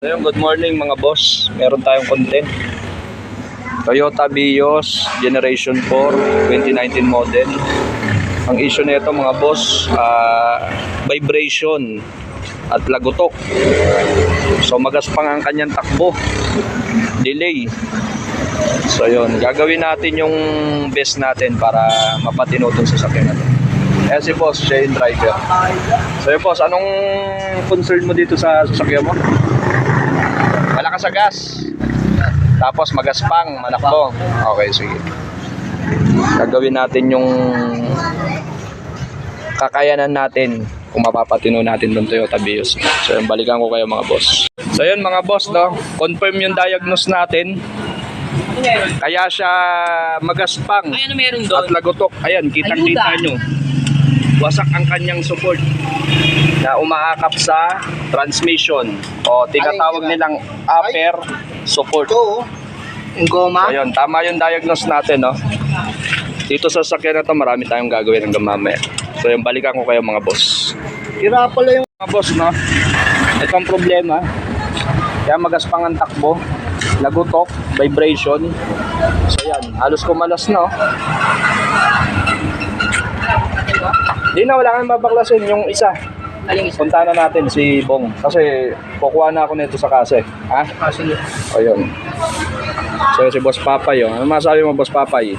Ayun, good morning mga boss. Meron tayong content. Toyota Vios Generation 4 2019 model. Ang issue nito mga boss, ah, vibration at lagutok. So magaspang ang kanyang takbo. Delay. So yun, gagawin natin yung best natin para mapatino itong sasakyan natin. Eh si boss, siya yung driver. So yun boss, anong concern mo dito sa sasakyan mo? Sa gas. Tapos magaspang, manakbo. Okay, sige. Gagawin natin yung kakayanan natin kung mapapatino natin ng Toyota Vios. So yun, balikan ko kayo mga boss. So yun mga boss, no? confirm yung diagnose natin. Kaya siya magaspang Ay, ano meron at doon? lagotok. Ayan, kitang-kita nyo. Wasak ang kanyang support na umaakap sa transmission o tinatawag nilang upper support. Ito, yung goma. Ayun, tama yung diagnose natin, no? Dito sa sakyan na to, marami tayong gagawin hanggang mamaya. So, yung balikan ko kayo mga boss. Tira pala yung... Mga boss, no? Ito ang problema. Kaya magaspang ang takbo. Lagutok, vibration. So, yan. Halos kumalas, no? Di na, wala kang babaklasin. Yung isa, Aling isa. punta na natin si Bong. Kasi kukuha na ako nito sa kase. Ha? Ah, sige. Ayun. So, si Boss Papay, yun. Ano masabi mo, Boss Papay?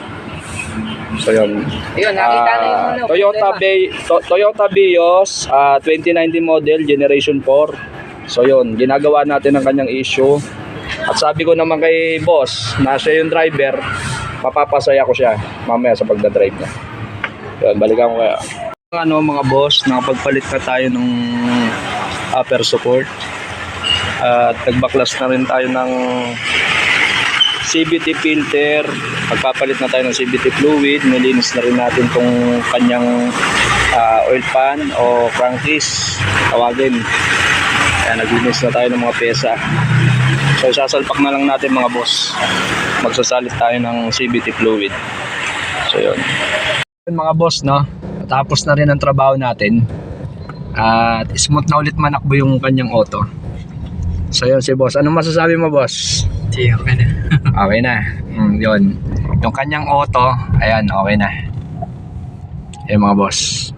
So, yun. Ayun, nakita na yung Ah, ano. Toyota, problema. Bay, To- Toyota Vios ah, 2019 model, Generation 4. So, yun. Ginagawa natin ang kanyang issue. At sabi ko naman kay Boss, na siya yung driver, mapapasaya ko siya mamaya sa pagdadrive niya. Yun, balikan ko kaya. Ano mga boss, nakapagpalit na tayo ng upper support. At nagbaklas na rin tayo ng CVT filter, magpapalit na tayo ng CVT fluid, nilinis na rin natin tong kanyang ah, oil pan o crankcase, tawagin. Kaya naglinis na tayo ng mga pesa. So sasalpak na lang natin mga boss. Magsasalit tayo ng CVT fluid. So. Yun, mga boss no, tapos na rin ang trabaho natin. At smooth na ulit manakbo yung kanyang auto. So yun si boss. Ano masasabi mo boss? Okay na. Okay na. Mm, yun. Yung kanyang auto, ayan, okay na. Ayan mga boss.